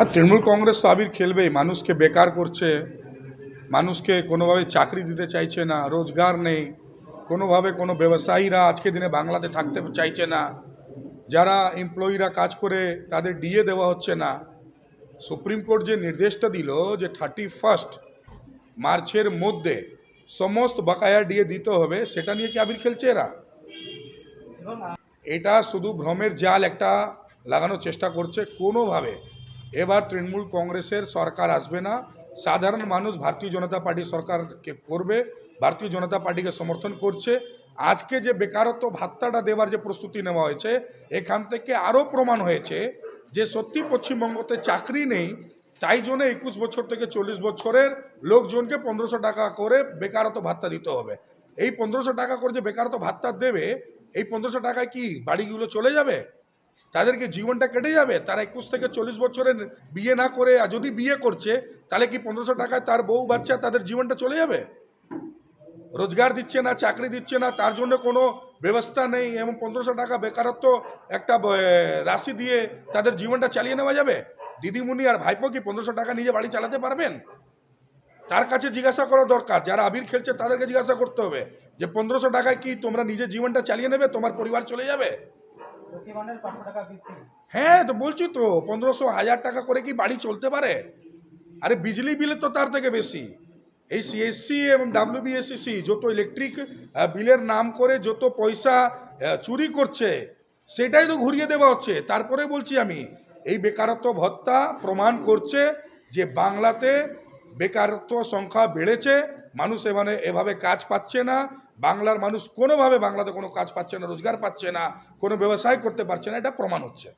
আর তৃণমূল কংগ্রেস তো আবির খেলবেই মানুষকে বেকার করছে মানুষকে কোনোভাবে চাকরি দিতে চাইছে না রোজগার নেই কোনোভাবে কোনো ব্যবসায়ীরা আজকে দিনে বাংলাতে থাকতে চাইছে না যারা এমপ্লয়িরা কাজ করে তাদের ডিএ দেওয়া হচ্ছে না। সুপ্রিম কোর্ট যে নির্দেশটা দিল যে থার্টি ফার্স্ট মার্চের মধ্যে সমস্ত বকায়া ডিএ দিতে হবে সেটা নিয়ে কি আবির খেলছে এরা? এটা শুধু ভ্রমের জাল একটা লাগানোর চেষ্টা করছে কোনোভাবে এবার তৃণমূল কংগ্রেসের সরকার আসবে না। সাধারণ মানুষ ভারতীয় জনতা পার্টি সরকারকে করবে, ভারতীয় জনতা পার্টিকে সমর্থন করছে। আজকে যে বেকারত্ব ভাত্তাটা দেওয়ার যে প্রস্তুতি নেওয়া হয়েছে, এখান থেকে আরও প্রমাণ হয়েছে যে সত্যি পশ্চিমবঙ্গতে চাকরি নেই, তাই জন্য একুশ বছর থেকে চল্লিশ বছরের লোকজনকে পনেরোশো টাকা করে বেকারত্ব ভাত্তা দিতে হবে। এই পনেরোশো টাকা করে যে বেকারত্ব ভাত্তা দেবে, এই পনেরোশো টাকায় কি বাড়িগুলো চলে যাবে? তাদেরকে জীবনটা কেটে যাবে? তারা একুশ থেকে চল্লিশ বছরের বিয়ে না করে যদি বিয়ে করছে, তাহলে কি পনেরোশো টাকায় তার বউ, বাচ্চা তাদের জীবনটা চলে যাবে? রোজগার দিচ্ছে না, চাকরি দিচ্ছে না, তার জন্য কোনো ব্যবস্থা নেই এবং পনেরোশো টাকা বেকারত্ব একটা রাশি দিয়ে তাদের জীবনটা চালিয়ে নেওয়া যাবে? দিদিমণি আর ভাইপো কি পনেরোশো টাকা নিজে বাড়ি চালাতে পারবেন? তার কাছে জিজ্ঞাসা করা দরকার, যারা আবির খেলছে তাদেরকে জিজ্ঞাসা করতে হবে যে, পনেরোশো টাকায় কি তোমরা নিজের জীবনটা চালিয়ে নেবে? তোমার পরিবার চলে যাবে? হ্যাঁ তো বলছি তো, পনেরোশো হাজার টাকা করে কি বাড়ি চলতে পারে? আরে বিজলি বিলে তো তার থেকে বেশি। এই সিএসসি এবং ডাব্লিউবিএসসি যত ইলেকট্রিক বিলের নাম করে যত পয়সা চুরি করছে, সেটাই তো ঘুরিয়ে দেওয়া হচ্ছে। তারপরে বলছি আমি, এই বেকারত্ব ভত্তা প্রমাণ করছে যে বাংলাতে বেকারত্ব সংখ্যা বেড়েছে মানুষ এখানে এভাবে কাজ পাচ্ছে না বাংলার মানুষ কোনোভাবে বাংলাতে কোনো কাজ পাচ্ছে না রোজগার পাচ্ছে না কোনো ব্যবসায় করতে পারছে না এটা প্রমাণ হচ্ছে।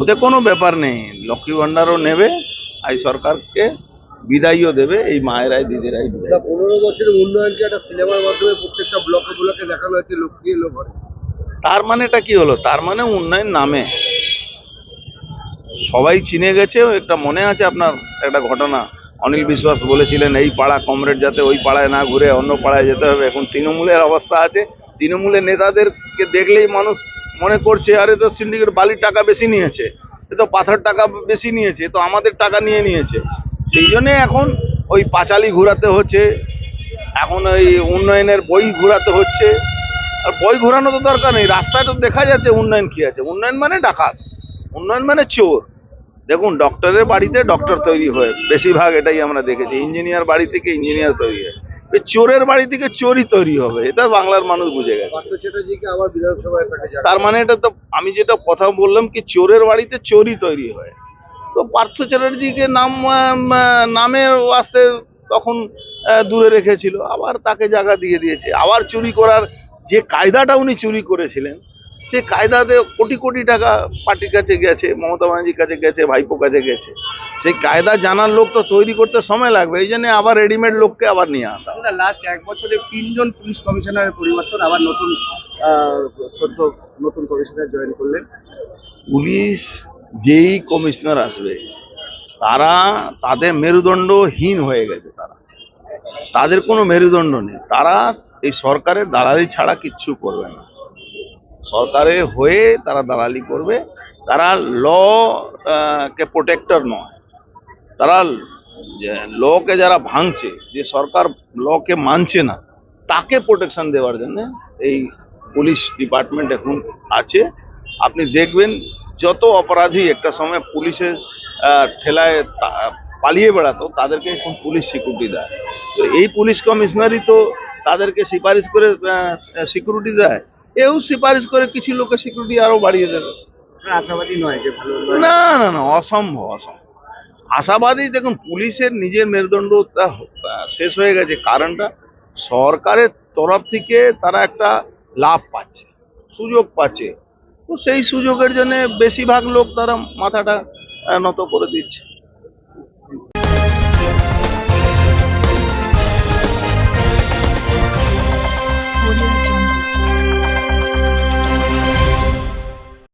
ওতে কোনো ব্যাপার নেই লক্ষ্মী ভাণ্ডারও নেবে এই সরকারকে বিদায়ও দেবে এই মায়েরাই দিদিরাই বিদায় পনেরো বছরের উন্নয়নকে একটা সিনেমার মাধ্যমে প্রত্যেকটা ব্লকে ব্লকে দেখানো হয়েছে লক্ষ্মী এলো ঘরে তার মানেটা কি হলো? তার মানে উন্নয়ন নামে। সবাই চিনে গেছে, একটা মনে আছে আপনার, একটা ঘটনা। অনিল বিশ্বাস বলেছিলেন, এই পাড়া কমরেড যাতে ওই পাড়ায় না ঘুরে, অন্য পাড়ায় যেতে হবে। এখন তৃণমূলের অবস্থা আছে। তৃণমূলের নেতাদেরকে দেখলেই মানুষ মনে করছে, আরে, তো সিন্ডিকেট বালির টাকা বেশি নিয়েছে। এ তো পাথর টাকা বেশি নিয়েছে তো আমাদের টাকা নিয়ে নিয়েছে। সেই জন্যে এখন ওই পাঁচালি ঘোরাতে হচ্ছে, এখন ওই উন্নয়নের বই ঘোরাতে হচ্ছে। আর বই ঘোরানো তো দরকার নেই, রাস্তায় তো দেখা যাচ্ছে উন্নয়ন কি আছে। উন্নয়ন মানে ডাকাত। উন্নয়ন মানে চোর। দেখুন ডক্টরের বাড়িতে ডক্টর তৈরি হয়। বেশিরভাগ এটাই আমরা দেখেছি। ইঞ্জিনিয়ার বাড়ি থেকে ইঞ্জিনিয়ার তৈরি হয়। চোরের বাড়ি থেকে চোরই তৈরি হবে এটা বাংলার মানুষ বুঝে গেছে। তার মানে এটা তো আমি যেটা কথা বললাম কি চোরের বাড়িতে চোরই তৈরি হয়। তো পার্থ চ্যাটার্জিকে নাম নামের আসতে তখন দূরে রেখেছিল। আবার তাকে জায়গা দিয়ে দিয়েছে। আবার চুরি করার যে কায়দাটা উনি চুরি করেছিলেন সে কায়দাতে কোটি কোটি টাকা পার্টির কাছে গেছে মমতা ব্যানার্জির কাছে গেছে ভাইপো কাছে গেছে। সেই কায়দা জানার লোক তো তৈরি করতে সময় লাগবে এই জন্য আবার রেডিমেড লোককে আবার নিয়ে আসা লাস্ট এক বছরে তিনজন পুলিশ কমিশনারের পরিবর্তন আবার নতুন চোদ্দ নতুন কমিশনার জয়েন করলেন। পুলিশ যেই কমিশনার আসবে তারা তাদের মেরুদণ্ডহীন হয়ে গেছে তারা। তাদের কোনো মেরুদণ্ড নেই। তারা এই সরকারের দালালি ছাড়া কিচ্ছু করবে না। সরকারের হয়ে তারা দালালি করবে। তারা ল কে প্রোটেক্টর নয়। তারা লকে যারা ভাঙছে, যে সরকার লকে মানছে না, তাকে প্রোটেকশন দেওয়ার জন্য এই পুলিশ ডিপার্টমেন্ট এখন আছে। আপনি দেখবেন যত অপরাধী একটা সময় পুলিশের ঠেলায় পালিয়ে বেড়াতো, তাদেরকে এখন পুলিশ সিকিউরিটি দেয়। তো এই পুলিশ কমিশনারই তো তাদেরকে সুপারিশ করে সিকিউরিটি দেয়। এও সুপারিশ করে কিছু লোকের সিকিউরিটি আরও বাড়িয়ে দেবে। আশাবাদী নয় যে ভালো না না না অসম্ভব অসম্ভব। আশাবাদী দেখুন পুলিশের নিজের মেরুদণ্ডটা আহ, শেষ হয়ে গেছে। কারণটা সরকারের তরফ থেকে তারা একটা লাভ পাচ্ছে সুযোগ পাচ্ছে। তো সেই সুযোগের জন্য বেশিরভাগ লোক তারা মাথাটা নত করে দিচ্ছে।